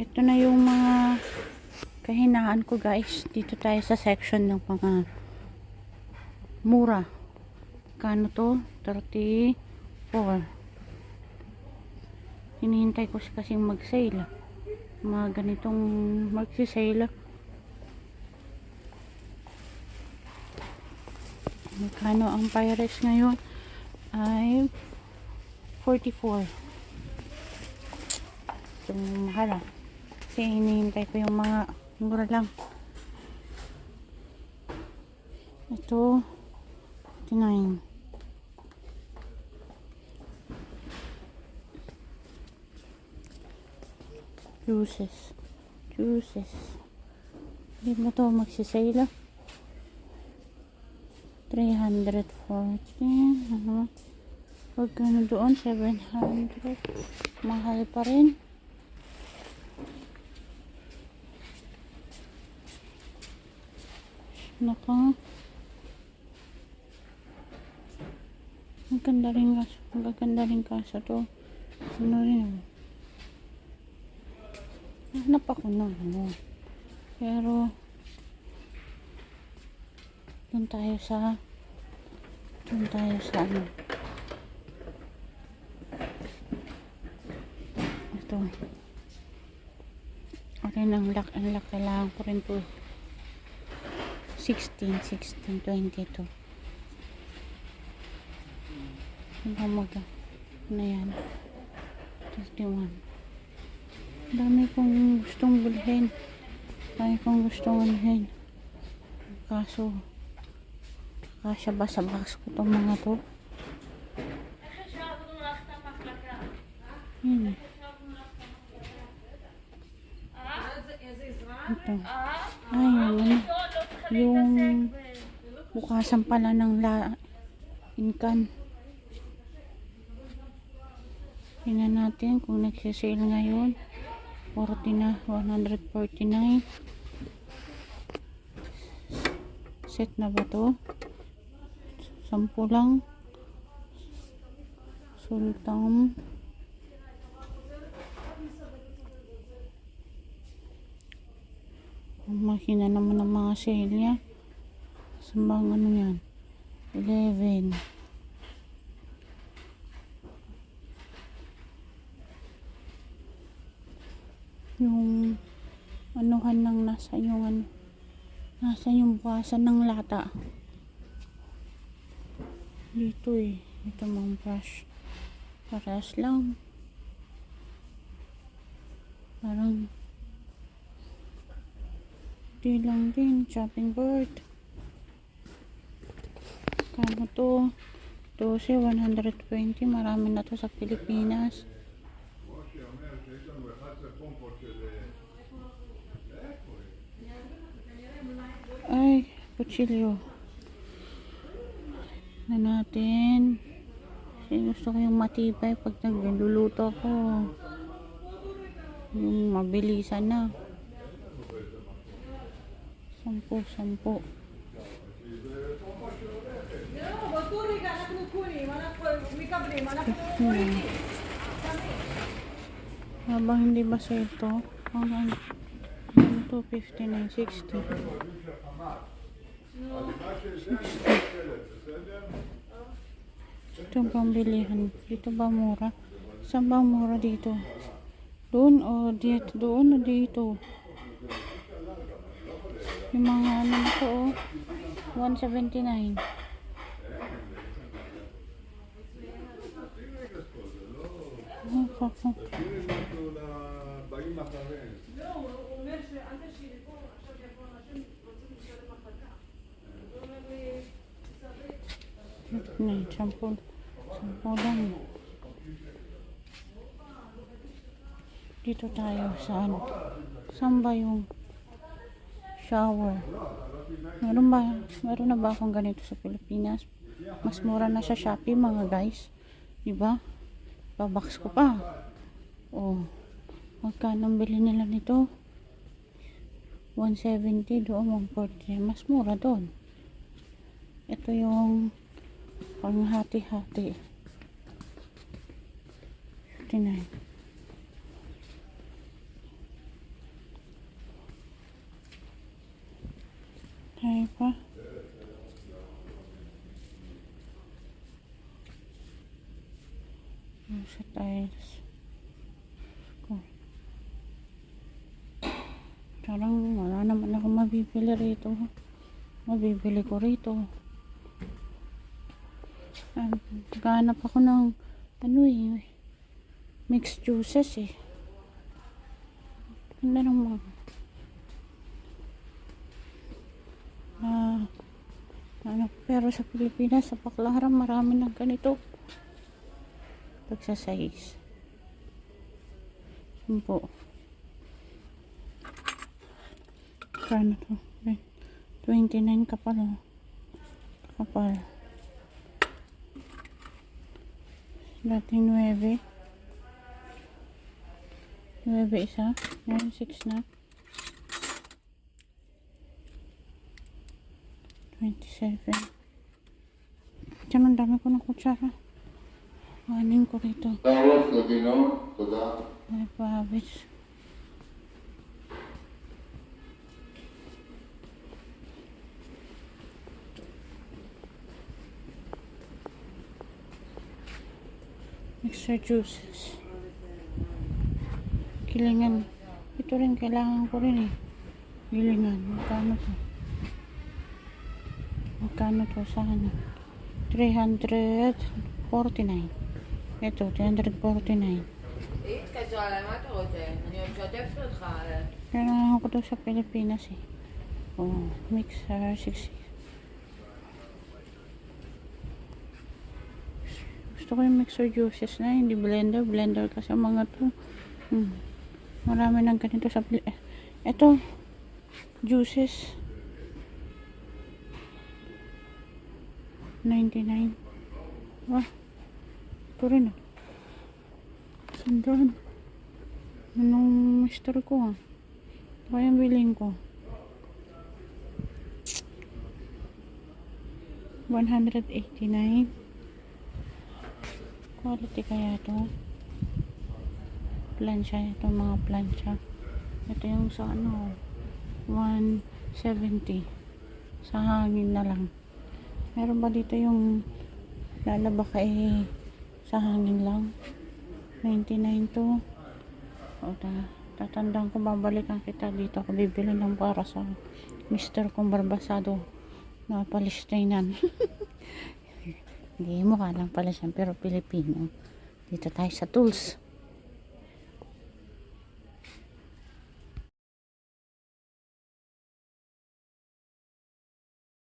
Ito na yung mga kahinaan ko guys. Dito tayo sa section ng mga mura. Kano to? 34. Hinihintay ko siya kasing mag-sale. Mga ganitong mag-sale. Magkano ang Pyrex ngayon? Ay 44. Ito yung mahal ah. Kasi hinihintay ko yung mga mura lang. Ito 49. Juices. Juices. Hindi mo to magsisale ah. 340. Ano? Pag ano doon, 700. Mahal pa rin. Naka. Ang ganda rin kaso. Ang ganda rin kaso to. Ano rin. Hanap ako ng ano. Pero, doon tayo sa doon tayo sa ano ito okay ang lock ang lock kailangan ko rin to 16 16 22 ano ba mag ano yan? 31 dami kong gustong bulhin. Dami kong gustong bulhin. Kaso kasya ba sa box ko itong mga to. Yun. Ito. Ay ano yung bukasan pala ng la inkan. Tingnan natin kung nagsisale ngayon. 40 na 149 set na ba to? Sampu lang. Sultan ang makina naman ng mga sale niya. Sa ano yan 11 yung anuhan ng nasa yung ano nasa yung buwasan ng lata. Dito eh. Ito mga brush. Paras lang. Parang di lang din chopping board kano to 12 120 marami na to sa Pilipinas. Ay kutsilyo. Na natin? Kasi gusto ko yung matibay pag nagluluto ako. Yung mabilisan na sampu sampu Hmm. habang hindi ba sa ito hanggang ano to 59 60 Ito ang pambilihan. Dito ba mura? Saan ba mura dito? Doon o dito? Doon o dito? Yung mga ano na to oh. 179. Oh. Ito na yun. Sampo. Sampo lang. Dito tayo sa ano. Saan yung shower? Meron ba? Meron na ba akong ganito sa Pilipinas? Mas mura na sa Shopee mga guys. Diba? Pabox ko pa. Oh. Magkano bili nila nito? 170 doon 140. Mas mura doon. Ito yung panghati-hati. 59. Tayo pa. Ano sa tiles? Parang wala naman ako mabibili rito. Mabibili ko rito. Ah, Naghanap ako ng ano eh, mixed juices eh. Ganda ng mga ah, ano, pero sa Pilipinas, sa Baclaran, marami ng ganito. Pag sa size. Sampo. Kano to? Eh, 29 kapal. Kapal. Dating 9. 9 isa. Ngayon 6 na. 27. Diyan ang dami ko ng kutsara. Anin ko rito. Tawag na gino. Tuda. May pawis. Mixer juices. Kilingan. Ito rin kailangan ko rin eh. Kilingan. Magkano ito? magkano to sa ano 349 ito 349 kailangan ko to sa Pilipinas eh. Oh, mixer 6 ah, gusto ko yung mixer juices na hindi blender. Blender kasi mga to. Hmm. marami ng ganito sa ito eh, juices. 99. Wah, ito rin ah. Sandaan. Anong mister ko ah. Kaya bilhin ko. 189. Quality kaya to. Plansya. Ito mga plansya. Ito yung sa ano. 170. Sa hangin na lang. Meron ba dito yung lalaba kay sa hangin lang? 99 to. O, ta tatandaan ko babalikan kita dito ako bibili ng para sa mister kong barbasado na Palestinan hindi mo lang pala siya pero Pilipino dito tayo sa tools